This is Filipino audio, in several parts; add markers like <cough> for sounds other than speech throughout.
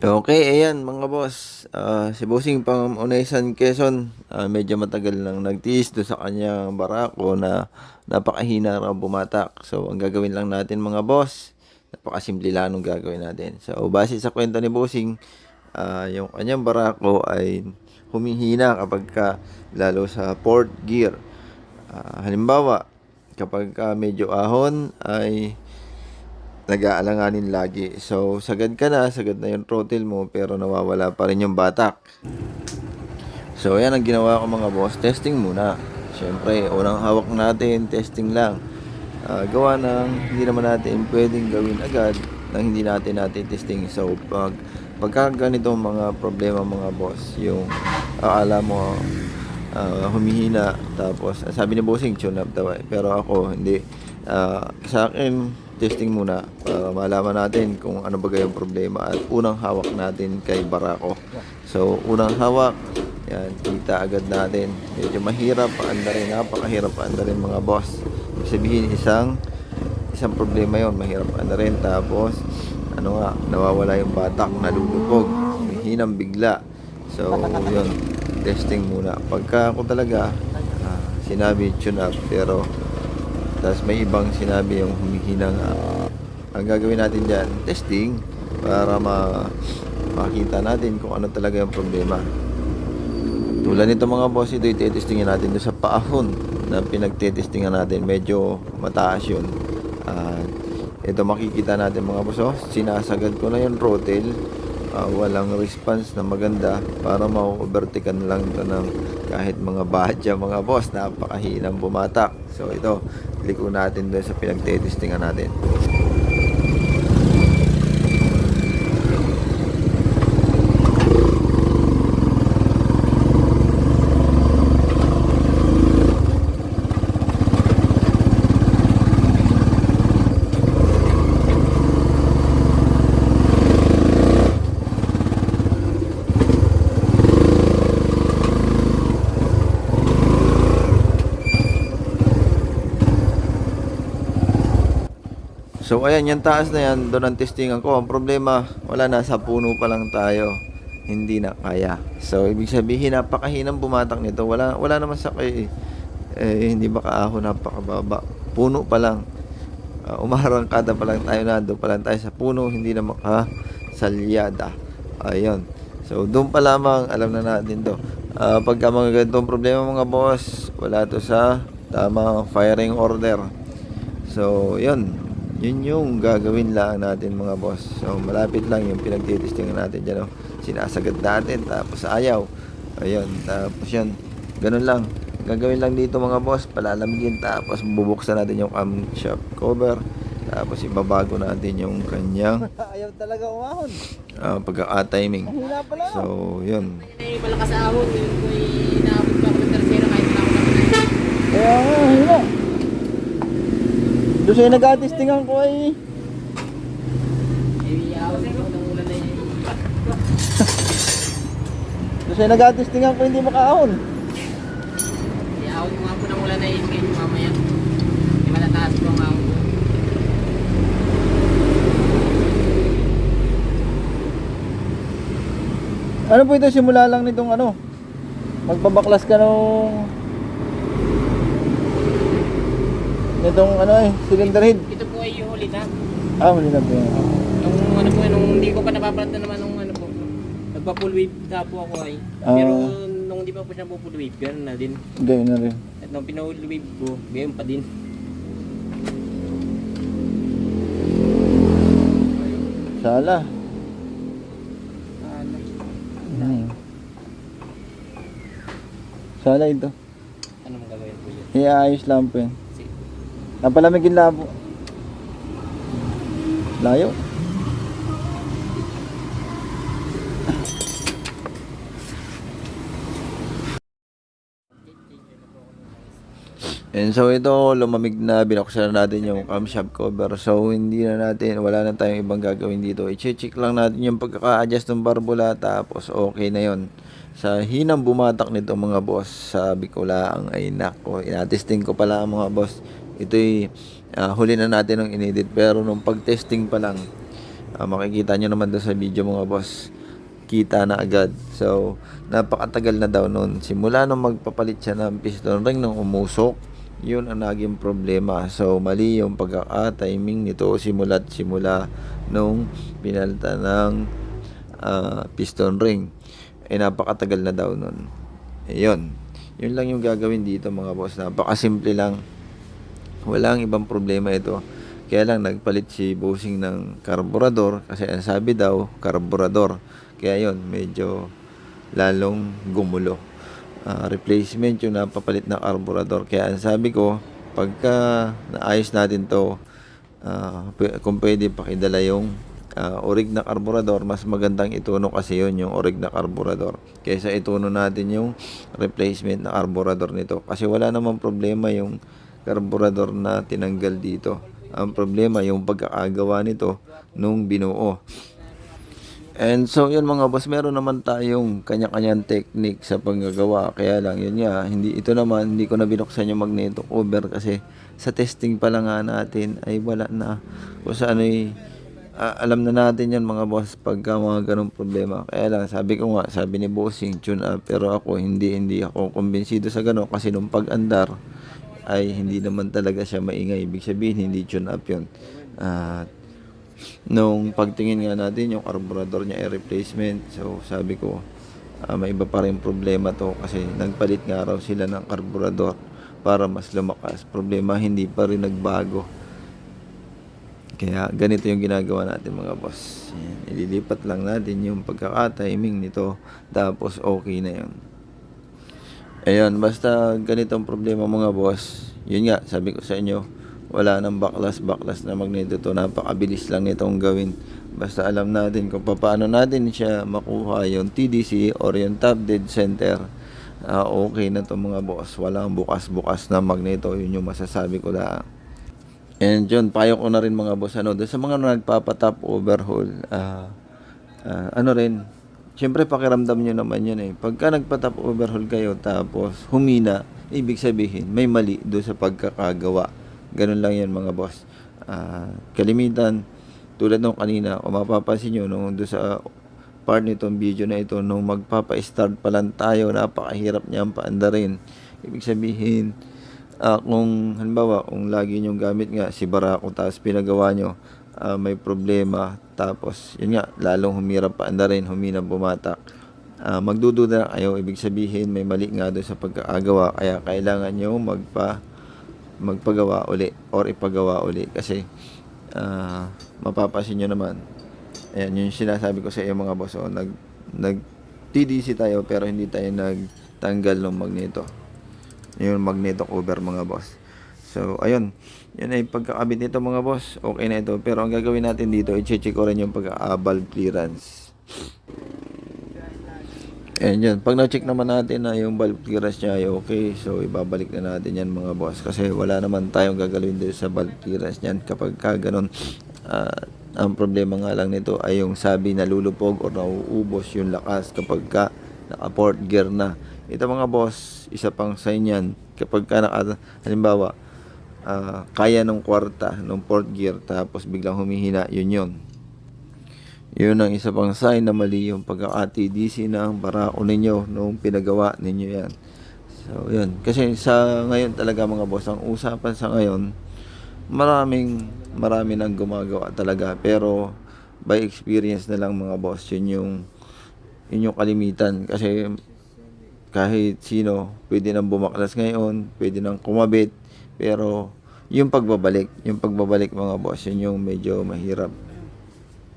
Okay, ayan mga boss. Ah, si Bossing pang Unesan Quezon, ah, medyo matagal nang nagtiis do sa kanyang barako na napakahina raw bumatak. So, ang gagawin lang natin mga boss, napakasimple lang ang gagawin natin. So, base sa kwento ni Bossing, ah, yung kanyang barako ay humihina kapag ka, lalo sa port gear. Ah, halimbawa, kapag ka medyo ahon ay nag-aalanganin lagi. So, sagad ka na, sagad na yung throttle mo, pero nawawala pa rin yung batak. So, yan ang ginawa ko mga boss. Testing muna. Siyempre, unang hawak natin, testing lang. Ah, gawa ng hindi naman natin pwedeng gawin agad nang hindi natin natin testing. So, pag pagka ganito mga problema mga boss, yung akala mo ah, humihina, tapos ah, sabi ni Bossing, tune up daw eh. Pero ako, hindi. Ah, sa akin, testing muna para malaman natin kung ano ba yung problema at unang hawak natin kay Barako. So, unang hawak, yan, kita agad natin. Medyo mahirap paandarin, napakahirap paandarin mga boss. Sabihin, isang isang problema yon mahirap paandarin. Tapos, ano nga, nawawala yung batak, nalulupog, hinang bigla. So, yun, testing muna. Pagka ako talaga, ah, sinabi tune up, pero tapos may ibang sinabi yung humihina nga. Ang gagawin natin dyan, testing para ma makita natin kung ano talaga yung problema. Tulad nito mga boss, ito ititestingin natin doon sa paahon na pinagtitestingan natin. Medyo mataas yun. At ito makikita natin mga boss, oh, sinasagad ko na yung throttle. Ah, walang response na maganda para ma-overtaken lang ito ng kahit mga badya mga boss. Napakahinang bumatak so ito liko natin doon sa pinagtitestingan natin So ayan, yung taas na yan, doon ang testingan ko. Ang problema, wala na, sa puno pa lang tayo. Hindi na kaya. So ibig sabihin, napakahinang bumatak nito. Wala, wala naman sa kay, eh, hindi makaahon, napakababa. Puno pa lang. Uh, umarangkada pa lang tayo na, doon pa lang tayo sa puno, hindi na makasalyada. Ayun. So doon pa lamang, alam na natin to. Ah, pagka mga ganitong problema mga boss, wala to sa tamang firing order. So, yun. Yun yung gagawin lang natin mga boss. So, malapit lang yung pinagtitestingan natin dyan. Oh. Sinasagad natin, tapos ayaw. Ayun, tapos yan. Ganun lang. Gagawin lang dito mga boss, palalamigin, tapos bubuksan natin yung camshaft cover. Tapos ibabago natin yung kanyang <laughs> Ayaw talaga umahon. uh, pagka-timing. Ang hina pala. So, yun. Ay, malakas ahon. Yung ko'y inaabot pa ako ng tercera kahit na ako naman. Kaya hina. Doon sa'yo nag-atestingan ko ay... Eh. Doon sa'yo nag-atestingan ko hindi makaahon. Ahon ko nga po ng ulan na yun mamaya. Eh, matataas po ang ahon. Ano po ito simula lang nitong ano? Magbabaklas ka nung... Nitong ano eh, cylinder head. Ito po ay yung ulit ha. Ah, mali na po yan. Nung ano po, nung hindi ko pa napaparanta naman nung ano po. Nagpa-full wave na po ako ay. Ah. Pero nung hindi pa po siya po full wave, ganun na din. Yun na rin. At nung pina-full wave ko, ganyan pa din. Sala. Ano? Hmm. Sala ito. Anong gagawin po yun? Iaayos lang po yan. Napalamigin lang po. Layo. And so ito, lumamig na, binuksan na natin yung camshaft cover. So hindi na natin, wala na tayong ibang gagawin dito. I-check lang natin yung pagkaka-adjust ng barbula tapos okay na yon Sa hinang bumatak nito mga boss, sabi ko lang ay nako, inatesting ko pala mga boss. Ito'y ah, huli na natin ng inedit pero nung pag-testing pa lang, Ah, makikita nyo naman doon sa video mga boss. Kita na agad. So, napakatagal na daw noon. Simula nung magpapalit siya ng piston ring nung umusok, yun ang naging problema. So, mali yung pagkaka-timing nito simula't simula nung pinalta ng ah, piston ring. Eh, napakatagal na daw noon. Ayun. Yun lang yung gagawin dito mga boss. Napakasimple lang. Walang ibang problema ito. Kaya lang nagpalit si Bossing ng karburador kasi ang sabi daw, karburador. Kaya yon medyo lalong gumulo. Ah, replacement yung napapalit na karburador. Kaya ang sabi ko, pagka naayos natin to, pw- kung pwede pakidala yung ah, orig na karburador, mas magandang ituno kasi yun yung orig na karburador. Kaysa ituno natin yung replacement na karburador nito. Kasi wala namang problema yung karburador na tinanggal dito. Ang problema yung pagkakagawa nito nung binuo. And so yun mga boss, meron naman tayong kanya-kanyang technique sa paggagawa. Kaya lang yun nga, hindi ito naman hindi ko na binuksan yung magneto cover kasi sa testing pa lang nga natin ay wala na kung sa ano alam na natin yan mga boss pagka mga ganong problema. Kaya lang sabi ko nga, sabi ni Bossing, tune up. Pero ako hindi hindi ako kumbinsido sa gano'n kasi nung pag-andar ay hindi naman talaga siya maingay. Ibig sabihin, hindi tune up yun. At nung pagtingin nga natin yung carburetor niya ay replacement. So sabi ko, ah, may iba pa rin problema to kasi nagpalit nga raw sila ng carburetor para mas lumakas. Problema, hindi pa rin nagbago. Kaya ganito yung ginagawa natin mga boss. Yan, ililipat lang natin yung pagkaka-timing nito tapos okay na yun. Ayun, basta ganitong problema mga boss. Yun nga, sabi ko sa inyo, wala nang baklas, baklas na magneto to. Napakabilis lang nitong gawin. Basta alam natin kung paano natin siya makuha yung TDC or yung top dead center. Ah, okay na to mga boss. Walang bukas-bukas na magneto. Yun yung masasabi ko lang. And yun, payo ko na rin mga boss, ano, sa mga nagpapatap overhaul, ah, ah, ano rin, syempre pakiramdam nyo naman yun eh. Pagka nagpatap overhaul kayo, tapos humina, ibig sabihin, may mali doon sa pagkakagawa. Ganun lang yan mga boss. Ah, kalimitan, tulad nung kanina, kung mapapansin nyo, nung doon sa part nitong video na ito, nung magpapa-start pa lang tayo, napakahirap niyang paandarin. Ibig sabihin, Ah, kung halimbawa kung lagi niyong gamit nga si Barako tapos pinagawa nyo ah, may problema. Tapos yun nga lalong humirap pa anda rin humina bumatak Ah, magdududa na kayo. Ibig sabihin may mali nga doon sa pagkakagawa kaya kailangan nyo magpa magpagawa uli or ipagawa uli. Kasi ah, mapapasin nyo naman. Ayan yun sinasabi ko sa iyo mga boss. Oh, nag, nag TDC tayo pero hindi tayo nagtanggal ng magneto. Yung magneto cover mga boss. So, ayun. Yan ay pagkakabit nito mga boss. Okay na ito. Pero ang gagawin natin dito, i-check ko rin yung pagka-valve clearance. And yan. Pag na-check naman natin na yung valve clearance niya ay okay. So, ibabalik na natin yan mga boss. Kasi wala naman tayong gagawin dito sa valve clearance niyan. Kapag ka ganun, ah, ang problema nga lang nito ay yung sabi nalulupog o nauubos yung lakas kapag ka naka-port gear na. Ito mga boss, isa pang sign yan. Kapag ka naka, halimbawa, ah, kaya ng kwarta, ng port gear, tapos biglang humihina, yun yun. Yun ang isa pang sign na mali yung pagka-TDC ng barako ninyo nung pinagawa ninyo yan. So, yun. Kasi sa ngayon talaga mga boss, ang usapan sa ngayon, maraming, marami nang gumagawa talaga. Pero, by experience na lang mga boss, yun yung, yun yung kalimitan. Kasi, kahit sino, pwede nang bumaklas ngayon, pwede nang kumabit, pero yung pagbabalik, yung pagbabalik mga boss, yun yung medyo mahirap.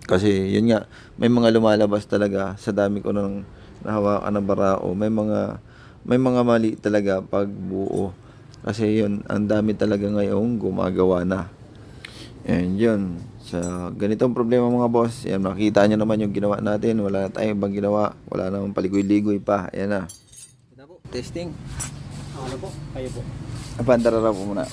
Kasi yun nga, may mga lumalabas talaga sa dami ko nang nahawakan ng barao, may mga may mga mali talaga pag buo. Kasi yun, ang dami talaga ngayon gumagawa na. And yun, sa ganitong problema mga boss, yan nakita nyo naman yung ginawa natin, wala na tayong ibang ginawa, wala namang paligoy-ligoy pa, ayan na. Testing. Ano po? Kayo po. Pandarara po muna.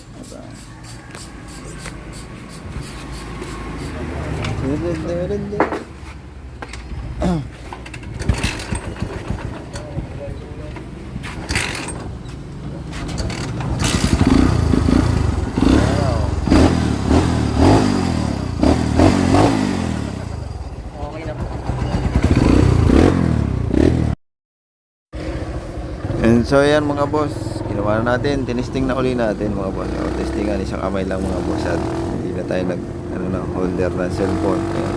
And so yan mga boss Ginawa na natin, tinisting na uli natin mga boss. O, testingan, isang kamay lang mga boss. At hindi na tayo nag, ano na, holder ng cellphone. Ayan.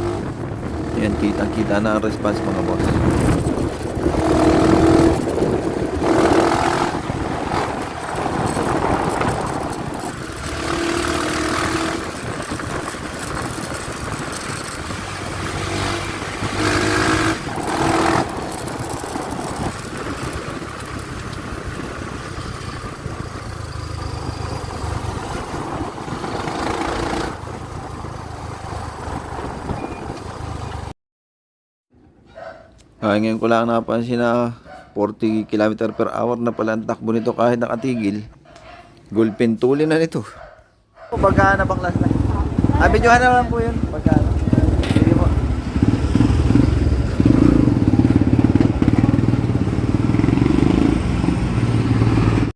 Yan, kitang-kita na ang response mga boss. Ah, ngayon ko lang napansin na 40 km per hour na pala ang takbo nito kahit nakatigil. Gulpin tuli na nito. Pagka na. Ah, videohan na lang po yun. Pagka